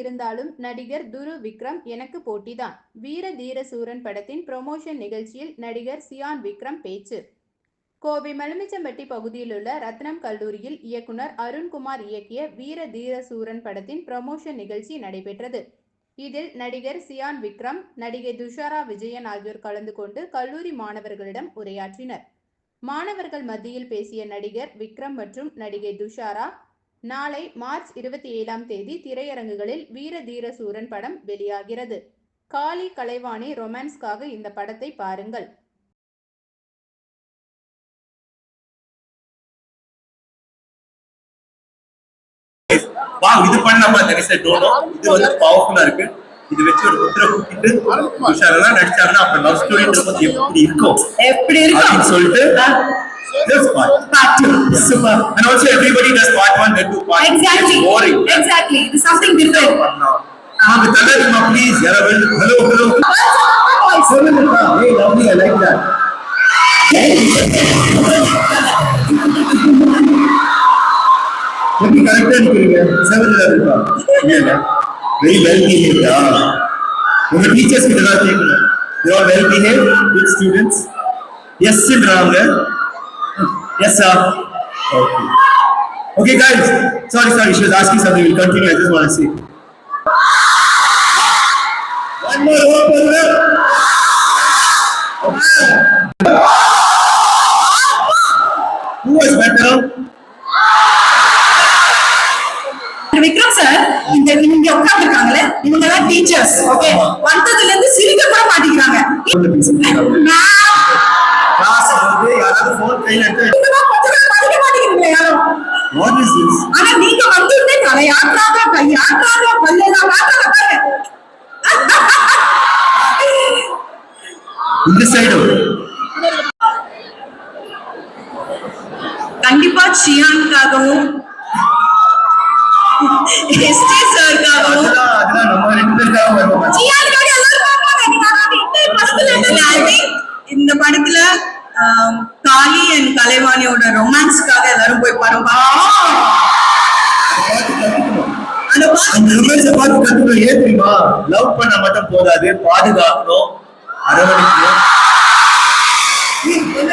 இருந்தாலும் நடிகர் துரு விக்ரம் எனக்கு போட்டிதான். வீர தீர சூரன் படத்தின் ப்ரொமோஷன் நிகழ்ச்சியில் நடிகர் சியான் விக்ரம் பேச்சு. கோவை மலுமிச்சம்பட்டி பகுதியில் உள்ள ரத்னம் கல்லூரியில் இயக்குனர் அருண்குமார் இயக்கிய வீர தீர சூரன் படத்தின் ப்ரமோஷன் நிகழ்ச்சி நடைபெற்றது. இதில் நடிகர் சியான் விக்ரம் நடிகை துஷாரா விஜயன் ஆகியோர் கலந்து கொண்டு கல்லூரி மாணவர்களிடம் உரையாற்றினர். மாணவர்கள் மத்தியில் பேசிய நடிகர் விக்ரம் மற்றும் நடிகை துஷாரா நாளை மார்ச் இருபத்தி ஏழாம் தேதி திரையரங்குகளில் வீர தீர சூரன் படம் வெளியாகிறது. காளி கலைவாணி ரொமான்ஸ்க்காக இந்த படத்தை பாருங்கள். வா இது பண்ணலாமா தெரிச டோனோ. இது வந்து பவர்ஃபுல்லா இருக்கு. இது வச்சு ஒரு குதிரை கூட்டிட்டு உஷாரெல்லாம் நடிச்சாங்கன்னா அப்ப லவ் ஸ்டோரின்ற போது எப்படி இருக்கும்? எப்படி அப்படின்னு இருக்கும் சொல்லிட்டு this part Part two. Super. and also everybody does part one then do part two. Exactly. It's boring Exactly. It's something different. பண்ணலாம் நமக்கு தகருமா ப்ளீஸ் யாராவது ஹலோ ஹலோ Voice. சொல்லுங்கப்பா hey lovely i like that எப்படி கரெக்டா நிக்கிறீங்க செவன்ல இருக்கா இல்ல வெரி வெல் பிஹேவ்டா உங்க டீச்சர்ஸ் கிட்ட தான் கேட்கணும் you are well behave good students எஸ்ன்றாங்க எஸ்ஸா okay okay guys sorry sorry she was asking something we'll continue i just want to see one more open up who was better Vikram sir இந்த இங்க உட்கார்ந்துருக்காங்களே இவங்க தான் teachers okay வந்ததுல இருந்து சிரிக்க கூட மாட்டேங்கிறாங்க this ஆனா நீங்க கையாட்டுறாங்க பல்லெல்லாம் மாட்டாங்க பாருங்க இந்த சைடு கண்டிப்பா சியானுக்காகவும் எஸ்டி சாருக்காகவும் கலைவாணியோட ரொமான்ஸ்க்காக எல்லாரும் போய் பாருங்க அந்த ரொமான்ஸை பார்த்து கத்துக்கணும் ஏன் தெரியுமா லவ் பண்ண மட்டும் போதாது பாதுகாக்கணும் அரவணைக்கணும். என்ன